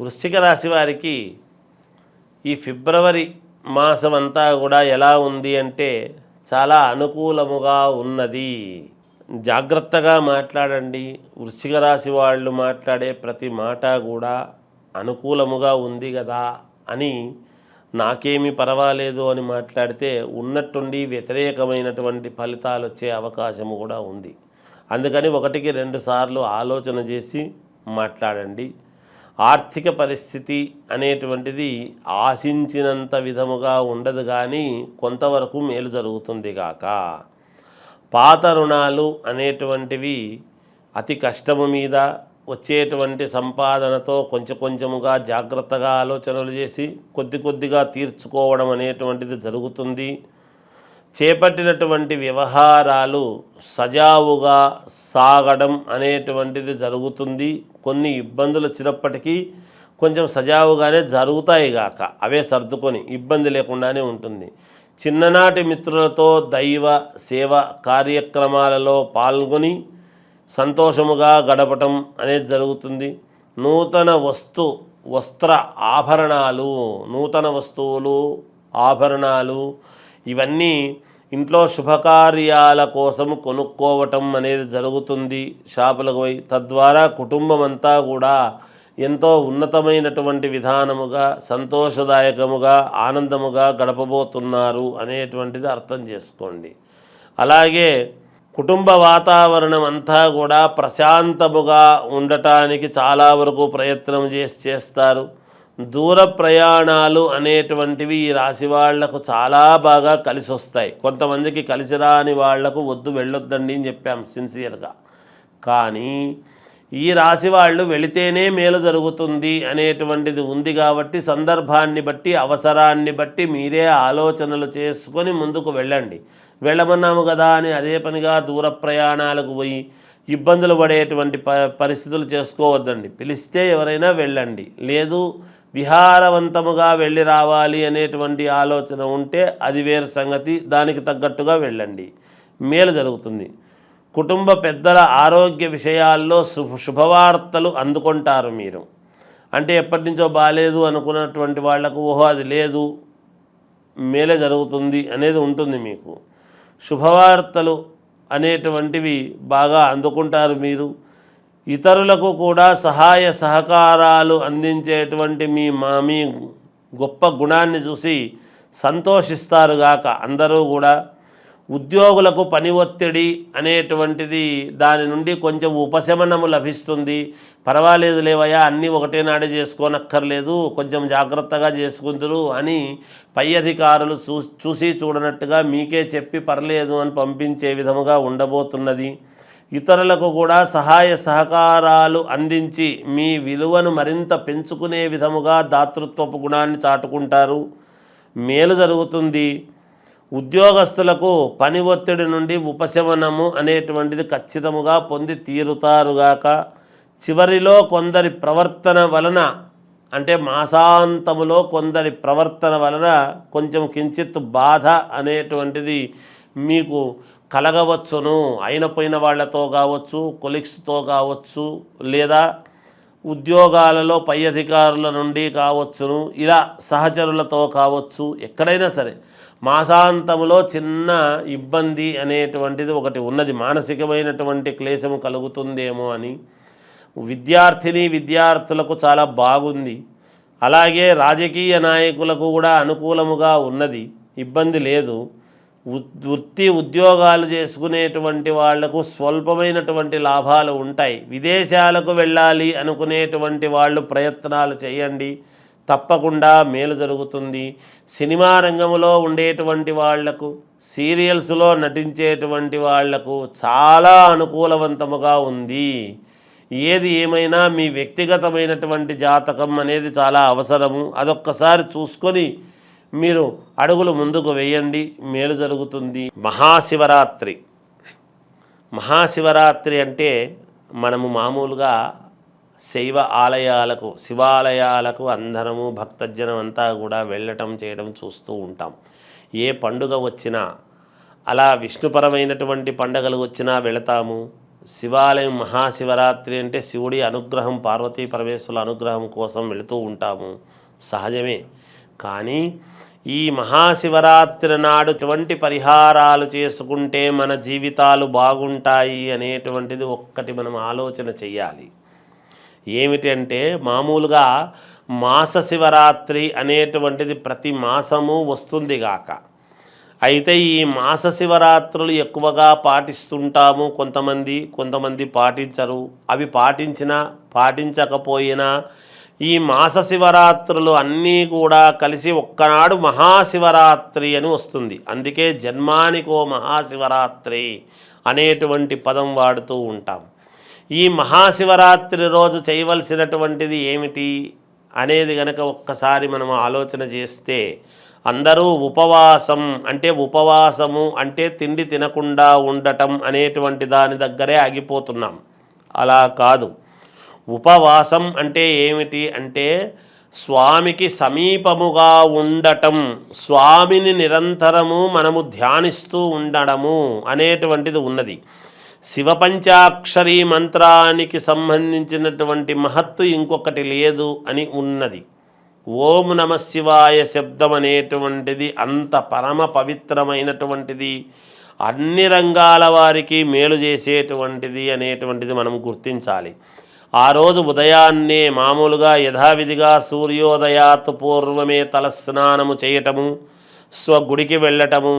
వృశ్చిక రాశి వారికి ఈ ఫిబ్రవరి మాసం అంతా కూడా ఎలా ఉంది అంటే చాలా అనుకూలముగా ఉన్నది. జాగ్రత్తగా మాట్లాడండి. వృశ్చిక రాశి వాళ్ళు మాట్లాడే ప్రతి మాట కూడా అనుకూలముగా ఉంది కదా అని నాకేమి పర్వాలేదు అని మాట్లాడితే ఉన్నట్టుండి వ్యతిరేకమైనటువంటి ఫలితాలు వచ్చే అవకాశము కూడా ఉంది. అందుకని ఒకటికి రెండు సార్లు ఆలోచన చేసి మాట్లాడండి. ఆర్థిక పరిస్థితి అనేటువంటిది ఆశించినంత విధముగా ఉండదు కానీ కొంతవరకు మేలు జరుగుతుంది గాక. పాత రుణాలు అనేటువంటివి అతి కష్టము మీద వచ్చేటువంటి సంపాదనతో కొంచెం కొంచెముగా జాగ్రత్తగా ఆలోచనలు చేసి కొద్ది కొద్దిగా తీర్చుకోవడం అనేటువంటిది జరుగుతుంది. చేపట్టినటువంటి వ్యవహారాలు సజావుగా సాగడం అనేటువంటిది జరుగుతుంది. కొన్ని ఇబ్బందులు వచ్చినప్పటికీ కొంచెం సజావుగానే జరుగుతాయి గాక. అవే సర్దుకొని ఇబ్బంది లేకుండానే ఉంటుంది. చిన్ననాటి మిత్రులతో దైవ సేవ కార్యక్రమాలలో పాల్గొని సంతోషముగా గడపటం అనేది జరుగుతుంది. నూతన వస్తు వస్త్ర ఆభరణాలు నూతన వస్తువులు ఆభరణాలు ఇవన్నీ ఇంట్లో శుభకార్యాల కోసం కొనుక్కోవటం అనేది జరుగుతుంది. షాపులకు పోయి తద్వారా కుటుంబం అంతా కూడా ఎంతో ఉన్నతమైనటువంటి విధానముగా సంతోషదాయకముగా ఆనందముగా గడపబోతున్నారు అనేటువంటిది అర్థం చేసుకోండి. అలాగే కుటుంబ వాతావరణం అంతా కూడా ప్రశాంతముగా ఉండటానికి చాలా వరకు ప్రయత్నం చేసి చేస్తారు. దూర ప్రయాణాలు అనేటువంటివి ఈ రాశి వాళ్ళకు చాలా బాగా కలిసి వస్తాయి. కొంతమందికి కలిసి రాని వాళ్ళకు వద్దు వెళ్ళొద్దండి అని చెప్పాం సిన్సియర్గా కానీ ఈ రాశి వాళ్ళు వెళితేనే మేలు జరుగుతుంది అనేటువంటిది ఉంది కాబట్టి సందర్భాన్ని బట్టి అవసరాన్ని బట్టి మీరే ఆలోచనలు చేసుకొని ముందుకు వెళ్ళండి. వెళ్ళమన్నాము కదా అని అదే పనిగా దూర ప్రయాణాలకు పోయి ఇబ్బందులు పడేటువంటి ప పరిస్థితులు చేసుకోవద్దండి. పిలిస్తే ఎవరైనా వెళ్ళండి. లేదు విహారవంతముగా వెళ్ళి రావాలి అనేటువంటి ఆలోచన ఉంటే అది వేరు సంగతి. దానికి తగ్గట్టుగా వెళ్ళండి. మేలు జరుగుతుంది. కుటుంబ పెద్దల ఆరోగ్య విషయాల్లో శుభ శుభవార్తలు అందుకుంటారు మీరు. అంటే ఎప్పటి నుంచో బాగాలేదు అనుకున్నటువంటి వాళ్ళకు ఓహో అది లేదు మేలే జరుగుతుంది అనేది ఉంటుంది మీకు. శుభవార్తలు అనేటువంటివి బాగా అందుకుంటారు మీరు. ఇతరులకు కూడా సహాయ సహకారాలు అందించేటువంటి మీ మా మీ గొప్ప గుణాన్ని చూసి సంతోషిస్తారుగాక అందరూ కూడా ఉద్యోగులకు పని ఒత్తిడి అనేటువంటిది దాని నుండి కొంచెం ఉపశమనము లభిస్తుంది. పర్వాలేదు లేవయ్యా అన్నీ ఒకటే నాడే చేసుకోనక్కర్లేదు కొంచెం జాగ్రత్తగా చేసుకుందరు అని పై అధికారులు చూసి చూడనట్టుగా మీకే చెప్పి పర్లేదు అని పంపించే విధముగా ఉండబోతున్నది. ఇతరులకు కూడా సహాయ సహకారాలు అందించి మీ విలువను మరింత పెంచుకునే విధముగా దాతృత్వపు గుణాన్ని చాటుకుంటారు. మేలు జరుగుతుంది. ఉద్యోగస్తులకు పని ఒత్తిడి నుండి ఉపశమనము అనేటువంటిది ఖచ్చితముగా పొంది తీరుతారుగాక చివరిలో కొందరి ప్రవర్తన వలన అంటే మాసాంతములో కొందరి ప్రవర్తన వలన కొంచెం కించిత్ బాధ అనేటువంటిది మీకు కలగవచ్చును. అయినపోయిన వాళ్ళతో వాళ్ళతో కావచ్చు కొలిక్స్తో కావచ్చు లేదా ఉద్యోగాలలో పై అధికారుల నుండి కావచ్చును ఇలా సహచరులతో కావచ్చు ఎక్కడైనా సరే. మాసాంతంలో చిన్న ఇబ్బంది అనేటువంటిది ఒకటి ఉన్నది. మానసికమైనటువంటి క్లేశము కలుగుతుందేమో అని. విద్యార్థిని విద్యార్థులకు చాలా బాగుంది. అలాగే రాజకీయ నాయకులకు కూడా అనుకూలముగా ఉన్నది. ఇబ్బంది లేదు. వృత్తి ఉద్యోగాలు చేసుకునేటువంటి వాళ్ళకు స్వల్పమైనటువంటి లాభాలు ఉంటాయి. విదేశాలకు వెళ్ళాలి అనుకునేటువంటి వాళ్ళు ప్రయత్నాలు చేయండి. తప్పకుండా మేలు జరుగుతుంది. సినిమా రంగంలో ఉండేటువంటి వాళ్ళకు సీరియల్స్లో నటించేటువంటి వాళ్ళకు చాలా అనుకూలవంతముగా ఉంది. ఏది ఏమైనా మీ వ్యక్తిగతమైనటువంటి జాతకం అనేది చాలా అవసరము. అదొక్కసారి చూసుకొని మీరు అడుగులు ముందుకు వేయండి మేలు జరుగుతుంది. మహాశివరాత్రి. మహాశివరాత్రి అంటే మనము మామూలుగా శైవ ఆలయాలకు శివాలయాలకు అందరము భక్తజనం అంతా కూడా వెళ్ళటం చేయడం చూస్తూ ఉంటాం. ఏ పండుగ వచ్చినా అలా విష్ణుపరమైనటువంటి పండుగలు వచ్చినా వెళతాము. శివాలయం మహాశివరాత్రి అంటే శివుడి అనుగ్రహం పార్వతీ పరమేశ్వరుల అనుగ్రహం కోసం వెళుతూ ఉంటాము. సహజమే. కానీ ఈ మహాశివరాత్రి నాడు ఎటువంటి పరిహారాలు చేసుకుంటే మన జీవితాలు బాగుంటాయి అనేటువంటిది ఒక్కటి మనం ఆలోచన చెయ్యాలి. ఏమిటి అంటే మామూలుగా మాస శివరాత్రి అనేటువంటిది ప్రతి మాసము వస్తుంది గాక. అయితే ఈ మాస శివరాత్రులు ఎక్కువగా పాటిస్తుంటాము. కొంతమంది కొంతమంది పాటించరు. అవి పాటించినా పాటించకపోయినా ఈ మాస శివరాత్రులు అన్నీ కూడా కలిసి ఒక్కనాడు మహాశివరాత్రి అని వస్తుంది. అందుకే జన్మానికో మహాశివరాత్రి అనేటువంటి పదం వాడుతూ ఉంటాం. ఈ మహాశివరాత్రి రోజు చేయవలసినటువంటిది ఏమిటి అనేది గనక ఒక్కసారి మనం ఆలోచన చేస్తే అందరూ ఉపవాసం అంటే ఉపవాసము అంటే తిండి తినకుండా ఉండటం అనేటువంటి దాని దగ్గరే ఆగిపోతున్నాం. అలా కాదు. ఉపవాసం అంటే ఏమిటి అంటే స్వామికి సమీపముగా ఉండటం స్వామిని నిరంతరము మనము ధ్యానిస్తూ ఉండడము అనేటువంటిది ఉన్నది. శివపంచాక్షరి మంత్రానికి సంబంధించినటువంటి మహత్తు ఇంకొకటి లేదు అని ఉన్నది. ఓం నమ శివాయ శబ్దం అనేటువంటిది అంత పరమ పవిత్రమైనటువంటిది అన్ని రంగాల వారికి మేలు చేసేటువంటిది అనేటువంటిది మనం గుర్తించాలి. ఆ రోజు ఉదయాన్నే మామూలుగా యథావిధిగా సూర్యోదయాత్ పూర్వమే తలస్నానము చేయటము స్వగుడికి వెళ్ళటము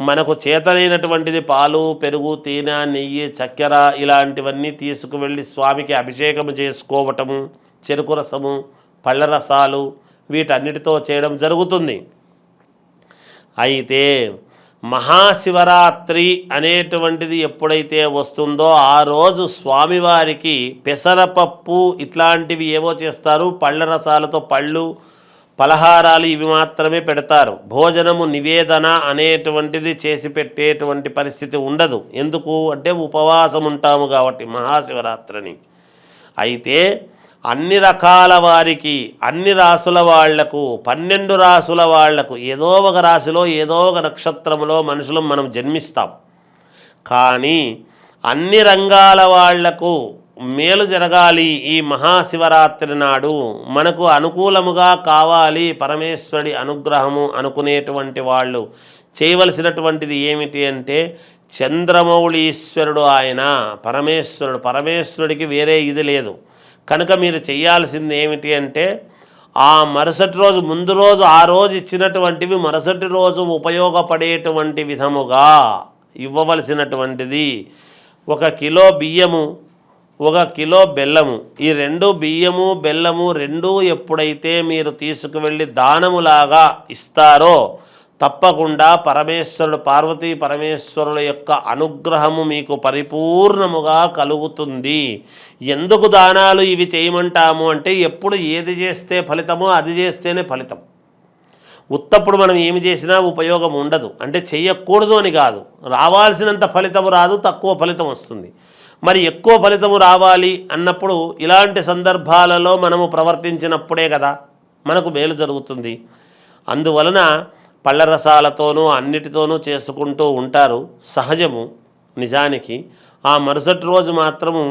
మనకు చేతనైనటువంటిది పాలు పెరుగు తేనె నెయ్యి చక్కెర ఇలాంటివన్నీ తీసుకువెళ్ళి స్వామికి అభిషేకం చేసుకోవటము చెరుకు రసము పళ్ళ రసాలు వీటన్నిటితో చేయడం జరుగుతుంది. అయితే మహాశివరాత్రి అనేటువంటిది ఎప్పుడైతే వస్తుందో ఆ రోజు స్వామివారికి పెసరపప్పు ఇట్లాంటివి ఏవో చేస్తారు. పళ్ళ రసాలతో పళ్ళు పలహారాలు ఇవి మాత్రమే పెడతారు. భోజనము నివేదన అనేటువంటిది చేసి పెట్టేటువంటి పరిస్థితి ఉండదు. ఎందుకు? అంటే ఉపవాసం ఉంటాము కాబట్టి మహాశివరాత్రిని. అయితే అన్ని రకాల వారికి అన్ని రాసుల వాళ్ళకు పన్నెండు రాసుల వాళ్ళకు ఏదో ఒక రాశిలో ఏదో ఒక నక్షత్రములో మనుషులు మనం జన్మిస్తాం. కానీ అన్ని రంగాల వాళ్ళకు మేలు జరగాలి ఈ మహాశివరాత్రి నాడు. మనకు అనుకూలముగా కావాలి పరమేశ్వరుడి అనుగ్రహము అనుకునేటువంటి వాళ్ళు. చేయవలసినటువంటిది ఏమిటి అంటే చంద్రమౌళీశ్వరుడు ఆయన. పరమేశ్వరుడు పరమేశ్వరుడికి వేరే ఇది లేదు. కనుక మీరు చేయాల్సింది ఏమిటి అంటే ఆ మరుసటి రోజు ముందు రోజు ఆ రోజు ఇచ్చినటువంటివి మరుసటి రోజు ఉపయోగపడేటువంటి విధముగా ఇవ్వవలసినటువంటిది. ఒక కిలో బియ్యము ఒక కిలో బెల్లము. ఈ రెండు బియ్యము బెల్లము రెండు ఎప్పుడైతే మీరు తీసుకువెళ్ళి దానములాగా ఇస్తారో తప్పకుండా పరమేశ్వరుడు పార్వతీ పరమేశ్వరుల యొక్క అనుగ్రహము మీకు పరిపూర్ణముగా కలుగుతుంది. ఎందుకు దానాలు ఇవి చేయమంటాము అంటే ఎప్పుడు ఏది చేస్తే ఫలితమో అది చేస్తేనే ఫలితం. ఉత్తప్పుడు మనం ఏమి చేసినా ఉపయోగం ఉండదు. అంటే చెయ్యకూడదు అని కాదు. రావాల్సినంత ఫలితము రాదు తక్కువ ఫలితం వస్తుంది. మరి ఎక్కువ ఫలితము రావాలి అన్నప్పుడు ఇలాంటి సందర్భాలలో మనము ప్రవర్తించినప్పుడే కదా మనకు మేలు జరుగుతుంది. అందువలన పళ్ళ రసాలతోనూ అన్నిటితోనూ చేసుకుంటూ ఉంటారు. సహజము నిజానికి. ఆ మరుసటి రోజు మాత్రము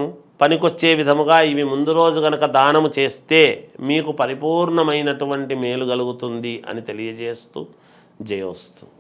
పనికొచ్చే విధముగా ఇవి ముందు రోజు గనక దానము చేస్తే మీకు పరిపూర్ణమైనటువంటి మేలు కలుగుతుంది అని తెలియజేస్తూ జయోస్తు.